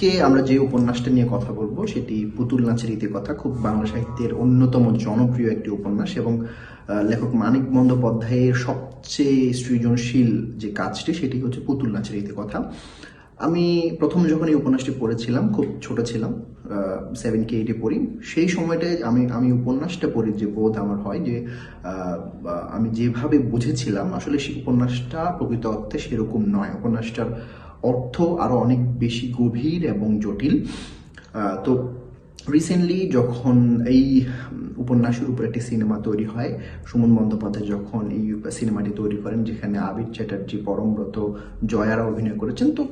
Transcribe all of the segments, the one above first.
কে আমরা যে উপন্যাসটা নিয়ে কথা বলব, সেটি পুতুল নাচের ইতিকথা খুব বাংলা সাহিত্যের অন্যতম জনপ্রিয় একটি উপন্যাস এবং লেখক মানিক বন্দ্যোপাধ্যায়ের সবচেয়ে সৃজনশীল যে কাজটি, সেটি হচ্ছে পুতুল নাচের ইতিকথা আমি প্রথম যখন এই উপন্যাসটি পড়েছিলাম, খুব ছোট ছিলাম সেভেন কে এইটে পড়ি, সেই সময়টায় আমি আমি উপন্যাসটা পড়ি, যে বোধ আমার হয় যে আমি যেভাবে বুঝেছিলাম, আসলে সেই উপন্যাসটা প্রকৃত অর্থে সেরকম নয়। উপন্যাসটার অর্থ আরও অনেক বেশি গভীর এবং জটিল। তো রিসেন্টলি যখন এই উপন্যাসের উপর একটি সিনেমা তৈরি হয়, সুমন বন্দ্যোপাধ্যায় যখন এই সিনেমাটি তৈরি করেন, যেখানে আবির চ্যাটার্জি, পরমব্রত, জয়ারা অভিনয় করেছেন, তো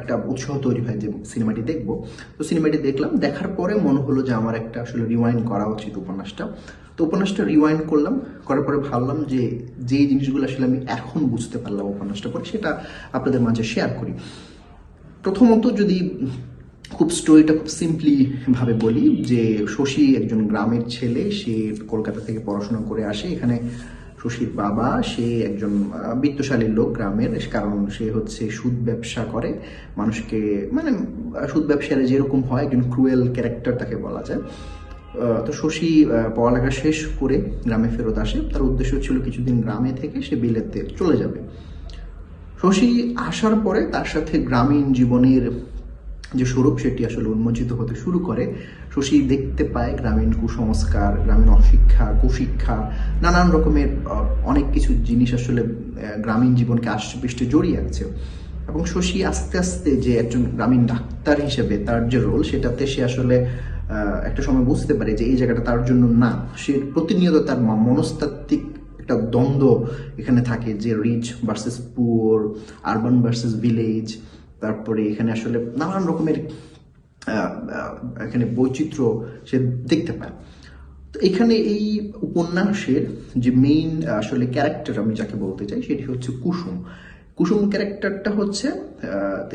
একটা উৎসাহ তৈরি হয় যে সিনেমাটি দেখব। তো সিনেমাটি দেখলাম, দেখার পরে মনে হলো যে আমার একটা আসলে রিওয়াইন্ড করা উচিত উপন্যাসটা। তো উপন্যাসটা রিওয়াইন্ড করলাম, করার পরে ভাবলাম যে যেই জিনিসগুলো আসলে আমি এখন বুঝতে পারলাম উপন্যাসটা পরে সেটা আপনাদের মাঝে শেয়ার করি। প্রথমত যদি খুব স্টোরিটা খুব সিম্পলি ভাবে বলি, যে শশী একজন গ্রামের ছেলে, সে কলকাতা থেকে পড়াশোনা করে আসে। এখানে শশীর বাবা, সে একজন বিত্তশালী লোক গ্রামের, কারণ সে হচ্ছে সুদ ব্যবসা করে। মানুষকে মানে সুদ ব্যবসায় যেরকম হয়, একজন ক্রুয়েল ক্যারেক্টার তাকে বলা যায়। তো শশী পড়ালেখা শেষ করে গ্রামে ফেরত আসে। তার উদ্দেশ্য ছিল কিছুদিন গ্রামে থেকে সে বিলেতে চলে যাবে। শশী আসার পরে তার সাথে গ্রামীণ জীবনের যে স্বরূপ, সেটি আসলে উন্মোচিত হতে শুরু করে। শশী দেখতে পায় গ্রামীণ কুসংস্কার, গ্রামীণ অশিক্ষা, কুশিক্ষা, নানান রকমের অনেক কিছু জিনিস আসলে গ্রামীণ জীবনকে আষ্টপৃষ্টে জড়িয়ে আছে। এবং শশী আস্তে আস্তে যে একজন গ্রামীণ ডাক্তার হিসেবে তার যে রোল সেটাতে সে আসলে একটা সময় বুঝতে পারে যে এই জায়গাটা তার জন্য না। সে প্রতিনিয়ত তার মনস্তাত্ত্বিক একটা দ্বন্দ্ব এখানে থাকে যে rich versus poor urban versus village তারপরে এখানে আসলে নানান রকমের এখানে বৈচিত্র্য সে দেখতে পায়। তো এখানে এই উপন্যাসের যে মেইন আসলে ক্যারেক্টার আমি যাকে বলতে চাই সেটি হচ্ছে কুসুম। কুসুম ক্যারেক্টারটা হচ্ছে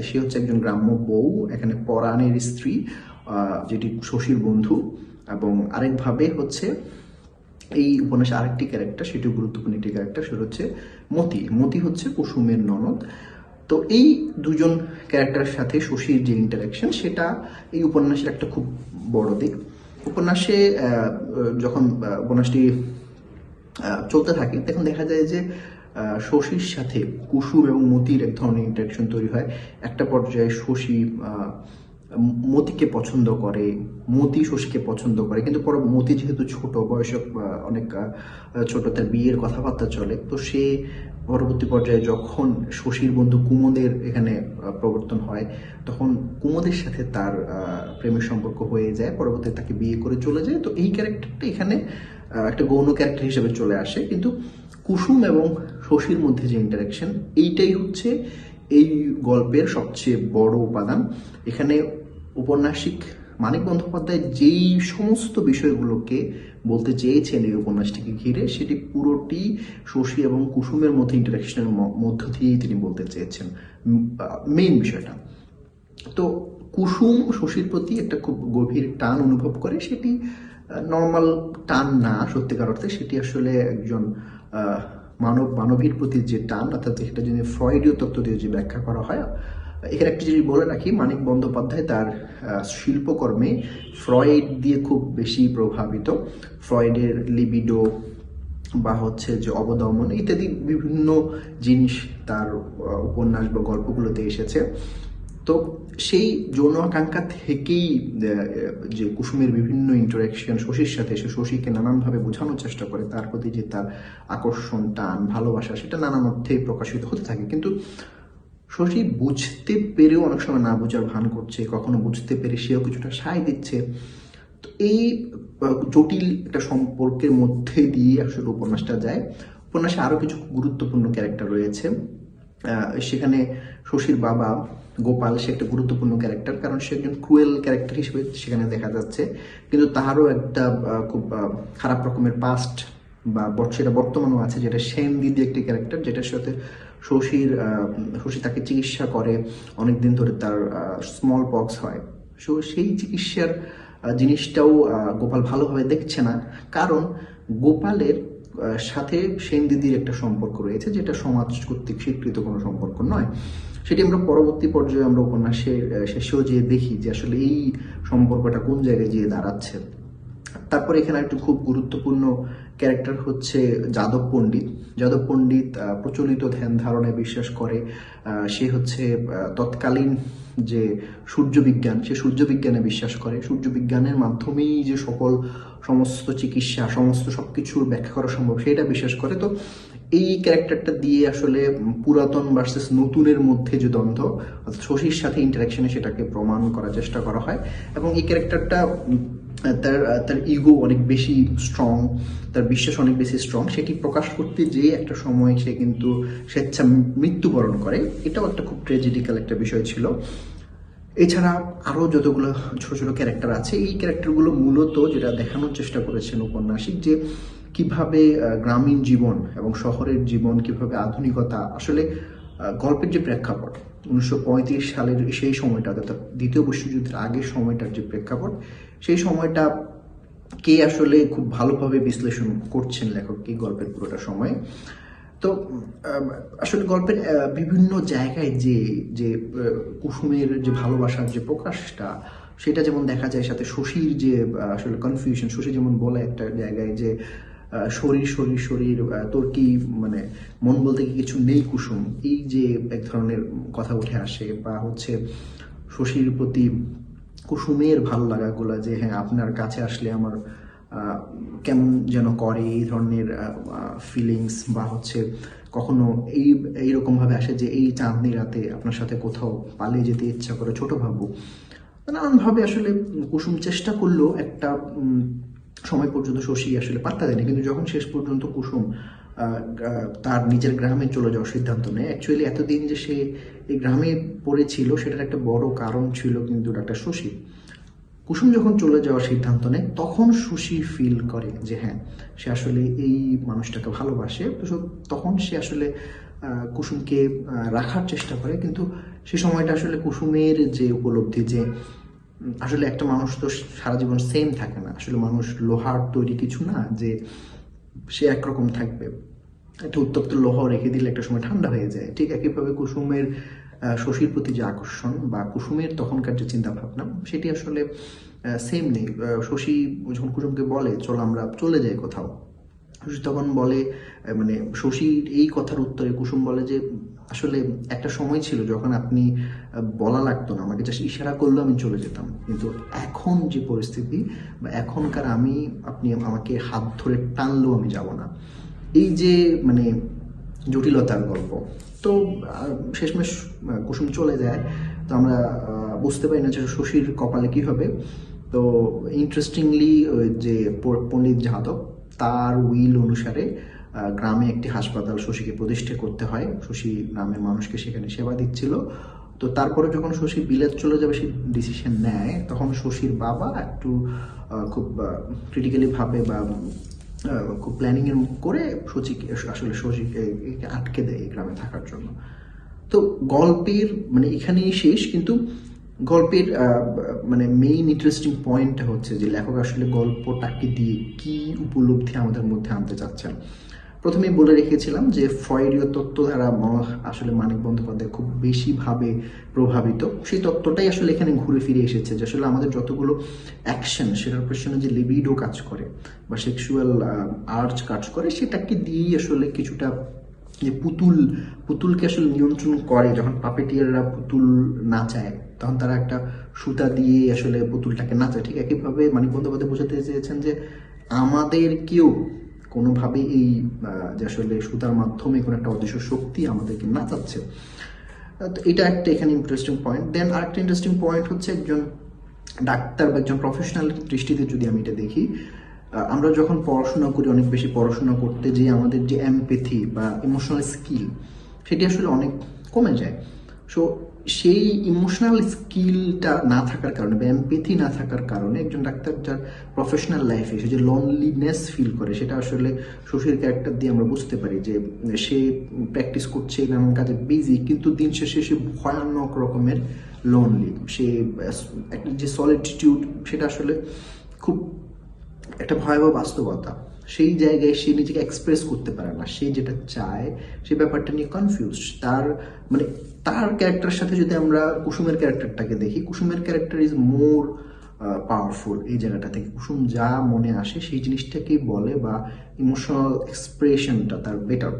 সে হচ্ছে একজন গ্রাম্য বউ, এখানে পরাণের স্ত্রী। যেটি শশীর বন্ধু এবং আরেকভাবে হচ্ছে এই উপন্যাসে আরেকটি ক্যারেক্টার সেটি গুরুত্বপূর্ণ একটি ক্যারেক্টার, সেটা হচ্ছে মতি। মতি হচ্ছে কুসুমের ননদ। তো এই দুজন ক্যারেক্টারের সাথে শশীর যে ইন্টারাকশন সেটা এই উপন্যাসের একটা খুব বড় দিক। উপন্যাসে যখন উপন্যাসটি চলতে থাকে, তখন দেখা যায় যে শশীর সাথে কুসুম এবং মতির এক ধরনের ইন্টারাকশন তৈরি হয়। একটা পর্যায়ে শশী মতিকে পছন্দ করে, মতি শশীকে পছন্দ করে, কিন্তু পরে মতি যেহেতু ছোট, বয়সে অনেক ছোট, তার বিয়ের কথাবার্তা চলে, তো সে পরবর্তী পর্যায়ে যখন শশীর বন্ধু কুমোদের এখানে প্রবর্তন হয়, তখন কুমোদের সাথে তার প্রেমের সম্পর্ক হয়ে যায় পরবর্তী তাকে বিয়ে করে চলে যায়, তো এই ক্যারেক্টারটা এখানে একটা গৌণ ক্যারেক্টার হিসেবে চলে আসে, কিন্তু কুসুম এবং শশীর মধ্যে যে ইন্টারাকশন এইটাই হচ্ছে এই গল্পের সবচেয়ে বড় উপাদান। এখানে উপন্যাসিক মানিক বন্দ্যোপাধ্যায় যেই সমস্ত বিষয়গুলোকে বলতে চেয়েছেন এই উপন্যাসটিকে ঘিরে, সেটি পুরোটি শশী এবং কুসুমের মধ্যে ইন্টারাকশনের মধ্য দিয়েই তিনি বলতে চেয়েছেন মেইন বিষয়টা। তো কুসুম শশীর প্রতি একটা খুব গভীর টান অনুভব করে, সেটি নর্মাল টান না সত্যিকার অর্থে, সেটি আসলে একজন মানব, মানবীর প্রতি যে টান, অর্থাৎ সেটা যদি ফ্রয়েডীয় তত্ত্ব দিয়ে যে ব্যাখ্যা করা হয়, এখানে একটা জিনিস বলে রাখি, মানিক বন্দ্যোপাধ্যায় তার শিল্পকর্মে ফ্রয়েড দিয়ে খুব বেশি প্রভাবিত। ফ্রয়েডের লিবিডো বা হচ্ছে যে অবদমন ইত্যাদি বিভিন্ন জিনিস তার উপন্যাস বা গল্পগুলোতে এসেছে। তো সেই যৌন আকাঙ্ক্ষা থেকেই যে কুসুমের বিভিন্ন ইন্টারাকশন শশীর সাথে সে শশীকে নানানভাবে বোঝানোর চেষ্টা করে, তার প্রতি যে তার আকর্ষণ, টান, ভালোবাসা, সেটা নানান অর্থে প্রকাশিত হতে থাকে। কিন্তু শশী বুঝতে পেরেও অনেক সময় না বোঝার ভান করছে, কখনো বুঝতে পেরে সেও কিছুটা সায় দিচ্ছে। তো এই জটিল একটা সম্পর্কের মধ্যে দিয়ে আসলে উপন্যাসটা যায়। উপন্যাসে আরও কিছু গুরুত্বপূর্ণ ক্যারেক্টার রয়েছে। সেখানে শশীর বাবা গোপাল সে একটা গুরুত্বপূর্ণ ক্যারেক্টার কারণ সে একজন ক্রুয়েল ক্যারেক্টার হিসেবে সেখানে দেখা যাচ্ছে। কিন্তু তাহারও একটা খুব খারাপ রকমের পাস্ট বা সেটা বর্তমানেও আছে, যেটা সেন দিদি একটি ক্যারেক্টার যেটার সাথে শশীর শশী তাকে চিকিৎসা করে, অনেকদিন ধরে তার স্মল পক্স হয়। সো সেই চিকিৎসার জিনিসটাও গোপাল ভালোভাবে দেখছে না। কারণ গোপালের সাথে সেন দিদির একটা সম্পর্ক রয়েছে, যেটা সমাজ কর্তৃক স্বীকৃত কোনো সম্পর্ক নয়। সেটি আমরা পরবর্তী পর্যায়ে আমরা উপন্যাসের শেষেও যে দেখি যে আসলে এই সম্পর্কটা কোন জায়গায় গিয়ে দাঁড়াচ্ছে। তারপর এখানে একটা খুব গুরুত্বপূর্ণ ক্যারেক্টার হচ্ছে যাদব পণ্ডিত। যাদব পণ্ডিত প্রচলিত ধ্যান ধারণায় বিশ্বাস করে সে হচ্ছে তৎকালীন যে সূর্য বিজ্ঞান সে সূর্য বিজ্ঞানে বিশ্বাস করে। সূর্য বিজ্ঞানের মাধ্যমেই যে সকল সমস্ত চিকিৎসা, সমস্ত সবকিছুর ব্যাখ্যা করা সম্ভব, সেটা বিশ্বাস করে। তো এই ক্যারেক্টারটা দিয়ে আসলে পুরাতন ভার্সেস নতুনের মধ্যে যে দ্বন্দ্ব শশীর সাথে ইন্টারাকশনে সেটাকে প্রমাণ করার চেষ্টা করা হয় এবং এই ক্যারেক্টারটা তার তার ইগো অনেক বেশি স্ট্রং তার বিশ্বাস অনেক বেশি স্ট্রং সেটি প্রকাশ করতে যেয়ে একটা সময় সে কিন্তু স্বেচ্ছা মৃত্যুবরণ করে। এটাও একটা খুব ট্রেজেডিক্যাল একটা বিষয় ছিল। এছাড়া আরও যতগুলো ছোট ছোট ক্যারেক্টার আছে, এই ক্যারেক্টারগুলো মূলত যেটা দেখানোর চেষ্টা করেছেন উপন্যাসিক যে কীভাবে গ্রামীণ জীবন এবং শহরের জীবন কীভাবে আধুনিকতা, আসলে গল্পের যে প্রেক্ষাপট, উনিশশো পঁয়ত্রিশ সালের সেই সময়টা অর্থাৎ দ্বিতীয় বিশ্বযুদ্ধের আগের সময়টার যে প্রেক্ষাপট, সেই সময়টা কে আসলে খুব ভালোভাবে বিশ্লেষণ করছেন লেখক এই গল্পের পুরোটা সময়? তো আসলে গল্পের বিভিন্ন জায়গায় যে যে কুসুমের যে ভালোবাসার যে প্রকাশটা, সেটা যেমন দেখা যায়, সাথে শশীর যে আসলে কনফিউশন শশী যেমন বলে একটা জায়গায় যে শরীর শরীর শরীর তোর কি মানে মন বলতে কি কিছু নেই কুসুম? এই যে এক ধরনের কথা উঠে আসে বা হচ্ছে শশীর প্রতি কুসুমের ভালো লাগাগুলো যে হ্যাঁ আপনার কাছে আসলে আমার কেমন যেন করে এই ধরনের ফিলিংস বা হচ্ছে কখনো এই এইরকম ভাবে আসে যে, এই চাঁদনি রাতে আপনার সাথে কোথাও পালিয়ে যেতে ইচ্ছা করে ছোট ভাবু। নানানভাবে আসলে কুসুম চেষ্টা করলেও একটা সময় পর্যন্ত শশী আসলে পাত্তা দেয়নি। কিন্তু যখন শেষ পর্যন্ত কুসুম তার নিজের গ্রামে চলে যাওয়ার সিদ্ধান্ত নেয় অ্যাকচুয়ালি এতদিন যে সে এই গ্রামে পড়েছিল, সেটার একটা বড় কারণ ছিল কিন্তু ডাক্তার শশী। কুসুম যখন চলে যাওয়ার সিদ্ধান্ত নেয়, তখন সুশি ফিল করে যে হ্যাঁ সে আসলে এই মানুষটাকে ভালোবাসে। তো তখন সে আসলে কুসুমকে রাখার চেষ্টা করে। কিন্তু সে সময়টা আসলে কুসুমের যে উপলব্ধি যে আসলে একটা মানুষ তো সারা জীবন সেম থাকে না। আসলে মানুষ লোহার তৈরি কিছু না, যে সে একরকম থাকবে। একটা উত্তপ্ত লোহা রেখে দিলে একটা সময় ঠান্ডা হয়ে যায়। ঠিক একইভাবে কুসুমের শশীর প্রতি যে আকর্ষণ বা কুসুমের তখনকার যে চিন্তা ভাবনা সেটি আসলে সেম নেই। শশী যখন কুসুমকে বলে, চলো আমরা চলে যাই কোথাও। শশী তখন বলে মানে শশীর এই কথার উত্তরে কুসুম বলে যে, আসলে একটা সময় ছিল যখন আপনি বলা লাগতো না, আমাকে জাস্ট ইশারা করলেও আমি চলে যেতাম। কিন্তু এখন যে পরিস্থিতি, বা এখনকার আমি, আপনি আমাকে হাত ধরে টানলেও আমি যাব না। এই যে মানে জটিলতার গল্প, তো শেষমেশ কুসুম চলে যায়, তো আমরা বুঝতে পারি না যে শশীর কপালে কি হবে। তো ইন্টারেস্টিংলি যে পণ্ডিত যাদব তার উইল অনুসারে গ্রামে একটি হাসপাতাল শশীকে প্রতিষ্ঠা করতে হয়। শশী গ্রামের মানুষকে সেখানে সেবা দিচ্ছিল। তো তারপরে যখন শশী বিলেত চলে যাবে, সে ডিসিশন নেয়। তখন শশীর বাবা একটু খুব ক্রিটিক্যালি ভাবে বা খুব প্ল্যানিং করে শচীকে আসলে শশীকে আটকে দেয় এই গ্রামে থাকার জন্য। তো গল্পের মানে এখানেই শেষ। কিন্তু গল্পের মানে মেইন ইন্টারেস্টিং পয়েন্টটা হচ্ছে যে লেখক আসলে গল্পটাকে দিয়ে কি উপলব্ধি আমাদের মধ্যে আনতে চাচ্ছেন। প্রথমেই বলে রেখেছিলাম যে ফ্রয়েডীয় তত্ত্ব দ্বারা আসলে মানিক বন্দ্যোপাধ্যায় খুব বেশিভাবে প্রভাবিত। সেই তত্ত্বটাই আসলে এখানে ঘুরে ফিরে এসেছে যে আসলে আমাদের যতগুলো অ্যাকশন সেটার পেছনে যে লিবিডো কাজ করে বা সেক্সুয়াল আর্চ কাজ করে, সেটাকে দিয়েই আসলে কিছুটা যে পুতুল, পুতুলকে আসলে নিয়ন্ত্রণ করে যখন পাপেটিয়াররা পুতুল নাচায়। তখন তারা একটা সুতা দিয়ে আসলে পুতুলটাকে নাচায় ঠিক একইভাবে মানিক বন্দ্যোপাধ্যায় বোঝাতে চেয়েছেন যে আমাদের কেউ কোনোভাবে এই যে আসলে সুতার মাধ্যমে কোনো একটা অদৃশ্য শক্তি আমাদেরকে নাচাচ্ছে। তো এটা একটা এখানে ইন্টারেস্টিং পয়েন্ট দেন আরেকটা ইন্টারেস্টিং পয়েন্ট হচ্ছে একজন ডাক্তার বা একজন প্রফেশনাল দৃষ্টিতে যদি আমি এটা দেখি আমরা যখন পড়াশোনা করি, অনেক বেশি পড়াশোনা করতে যে আমাদের যে এমপেথি বা ইমোশনাল স্কিল সেটি আসলে অনেক কমে যায়। সো সেই ইমোশনাল স্কিলটা না থাকার কারণে বা এমপেথি না থাকার কারণে একজন ডাক্তার যার প্রফেশনাল লাইফে সে যে লনলিনেস ফিল করে, সেটা আসলে শশীর ক্যারেক্টার দিয়ে আমরা বুঝতে পারি যে, সে প্র্যাকটিস করছে নানান কাজে বিজি কিন্তু দিন শেষে সে ভয়ানক রকমের লনলি সে একটা যে সলিটিটিউড সেটা আসলে খুব একটা ভয়াবহ বাস্তবতা। সেই জায়গায় সে নিজেকে এক্সপ্রেস করতে পারে না। সে যেটা চায়, সে ব্যাপারটা নিয়ে কনফিউজ তার মানে তার ক্যারেক্টারের সাথে যদি আমরা কুসুমের ক্যারেক্টারটাকে দেখি, কুসুমের ক্যারেক্টার ইজ মোর পাওয়ারফুল এই জায়গাটা থেকে। কুসুম যা মনে আসে সেই জিনিসটাকেই বলে বা ইমোশনাল এক্সপ্রেশনটা তার বেটার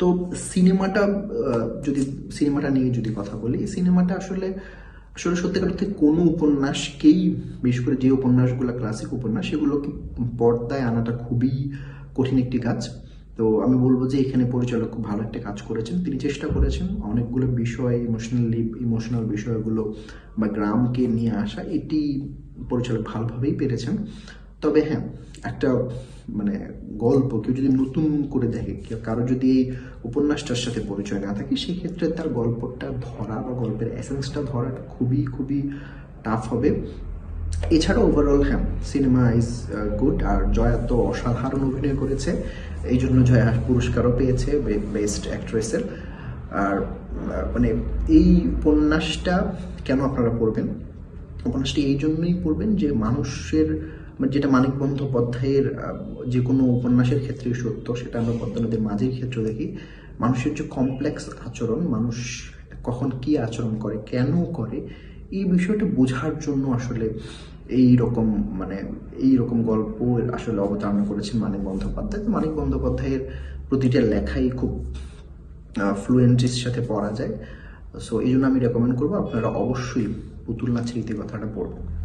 তো সিনেমাটা যদি সিনেমাটা নিয়ে যদি কথা বলি, সিনেমাটা আসলে আসলে সত্যিকার অর্থে কোনো উপন্যাসকেই, বিশেষ করে যে উপন্যাসগুলো ক্লাসিক উপন্যাস, সেগুলোকে পর্দায় আনাটা খুবই কঠিন একটি কাজ। তো আমি বলব যে এখানে পরিচালক খুব ভালো একটা কাজ করেছেন। তিনি চেষ্টা করেছেন অনেকগুলো বিষয় ইমোশনালি ইমোশনাল বিষয়গুলো বা গ্রামকে নিয়ে আসা। এটি পরিচালক ভালোভাবেই পেরেছেন। তবে হ্যাঁ একটা মানে গল্প, কেউ যদি নতুন করে দেখে কারও যদি এই উপন্যাসটার সাথে পরিচয় না থাকে, সেক্ষেত্রে তার গল্পটা ধরা বা গল্পের এসেন্সটা ধরাটা খুবই খুবই টাফ হবে। এছাড়া ওভারঅল হ্যাঁ সিনেমা ইজ গুড আর জয়া তো অসাধারণ অভিনয় করেছে, এই জন্য জয়া পুরস্কারও পেয়েছে বেস্ট অ্যাক্ট্রেসের আর মানে এই উপন্যাসটা কেন আপনারা পড়বেন? উপন্যাসটি এই জন্যই পড়বেন যে মানুষের মানে যেটা মানিক বন্দ্যোপাধ্যায়ের যে কোনো উপন্যাসের ক্ষেত্রে সত্য, সেটা আমরা পদ্মা মাঝির ক্ষেত্রে দেখি। মানুষের যে কমপ্লেক্স আচরণ, মানুষ কখন কি আচরণ করে, কেন করে এই বিষয়টা বোঝার জন্য আসলে এই রকম মানে এই রকম গল্প আসলে অবতারণা করেছেন মানিক বন্দ্যোপাধ্যায়। তো মানিক বন্দ্যোপাধ্যায়ের প্রতিটা লেখাই খুব ফ্লুয়েন্সির সাথে পড়া যায়। সো এই জন্য আমি রেকমেন্ড করব, আপনারা অবশ্যই পুতুল নাচের ইতি কথাটা পড়বেন।